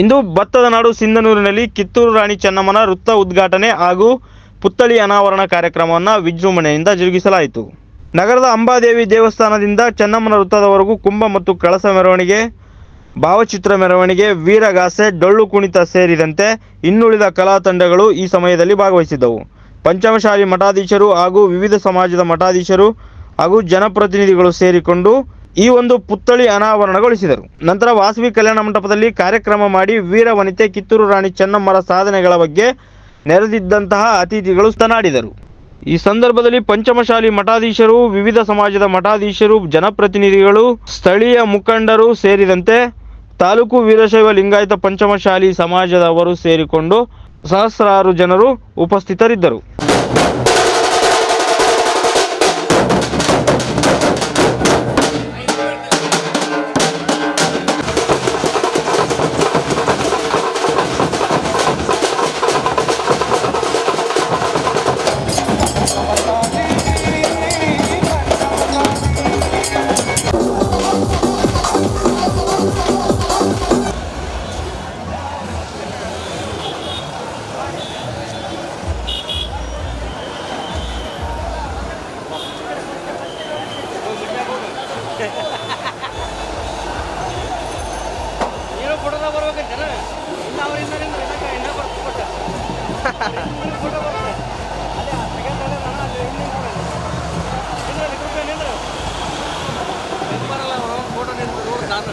ಇಂದು ಭತ್ತದ ನಾಡು ಸಿಂಧನೂರಿನಲ್ಲಿ ಕಿತ್ತೂರು ರಾಣಿ ಚೆನ್ನಮ್ಮನ ವೃತ್ತ ಉದ್ಘಾಟನೆ ಹಾಗೂ ಪುತ್ಥಳಿ ಅನಾವರಣ ಕಾರ್ಯಕ್ರಮವನ್ನು ವಿಜೃಂಭಣೆಯಿಂದ ಜರುಗಿಸಲಾಯಿತು. ನಗರದ ಅಂಬಾದೇವಿ ದೇವಸ್ಥಾನದಿಂದ ಚೆನ್ನಮ್ಮನ ವೃತ್ತದವರೆಗೂ ಕುಂಭ ಮತ್ತು ಕಳಸ ಮೆರವಣಿಗೆ, ಭಾವಚಿತ್ರ ಮೆರವಣಿಗೆ, ವೀರಗಾಸೆ, ಡೊಳ್ಳು ಕುಣಿತ ಸೇರಿದಂತೆ ಇನ್ನುಳಿದ ಕಲಾ ತಂಡಗಳು ಈ ಸಮಯದಲ್ಲಿ ಭಾಗವಹಿಸಿದ್ದವು. ಪಂಚಮಶಾಲಿ ಮಠಾಧೀಶರು ಹಾಗೂ ವಿವಿಧ ಸಮಾಜದ ಮಠಾಧೀಶರು ಹಾಗೂ ಜನಪ್ರತಿನಿಧಿಗಳು ಸೇರಿಕೊಂಡು ಈ ಒಂದು ಪುತ್ಥಳಿ ಅನಾವರಣಗೊಳಿಸಿದರು. ನಂತರ ವಾಸವಿ ಕಲ್ಯಾಣ ಮಂಟಪದಲ್ಲಿ ಕಾರ್ಯಕ್ರಮ ಮಾಡಿ ವೀರ ವನಿತೆ ಕಿತ್ತೂರು ರಾಣಿ ಚೆನ್ನಮ್ಮರ ಸಾಧನೆಗಳ ಬಗ್ಗೆ ನೆರೆದಿದ್ದಂತಹ ಅತಿಥಿಗಳು ಸ್ತನಾಡಿದರು ಈ ಸಂದರ್ಭದಲ್ಲಿ ಪಂಚಮಶಾಲಿ ಮಠಾಧೀಶರು, ವಿವಿಧ ಸಮಾಜದ ಮಠಾಧೀಶರು, ಜನಪ್ರತಿನಿಧಿಗಳು, ಸ್ಥಳೀಯ ಮುಖಂಡರು ಸೇರಿದಂತೆ ತಾಲೂಕು ವೀರಶೈವ ಲಿಂಗಾಯತ ಪಂಚಮಶಾಲಿ ಸಮಾಜದವರು ಸೇರಿಕೊಂಡು ಸಹಸ್ರಾರು ಜನರು ಉಪಸ್ಥಿತರಿದ್ದರು. ನೀನು ಫೋಟೋದಾಗ ಬರ್ಬೇಕಂತೇನ ಇನ್ನು ಅವರಿಂದ ಇನ್ನೂ ಇನ್ನೂ ಬರ್ತು ಫೋಟೋ ಫೋಟೋ ಬರುತ್ತೆ ಸೆಕೆಂಡ್ ಅಲ್ಲೇ ನಾನು ಅಲ್ಲಿ ನೋಡು. ನಿಂದ್ರೆ ನಿಂದ್ರೆ. ಬರಲ್ಲ ಫೋಟೋ ನಿಂತು ನಾನು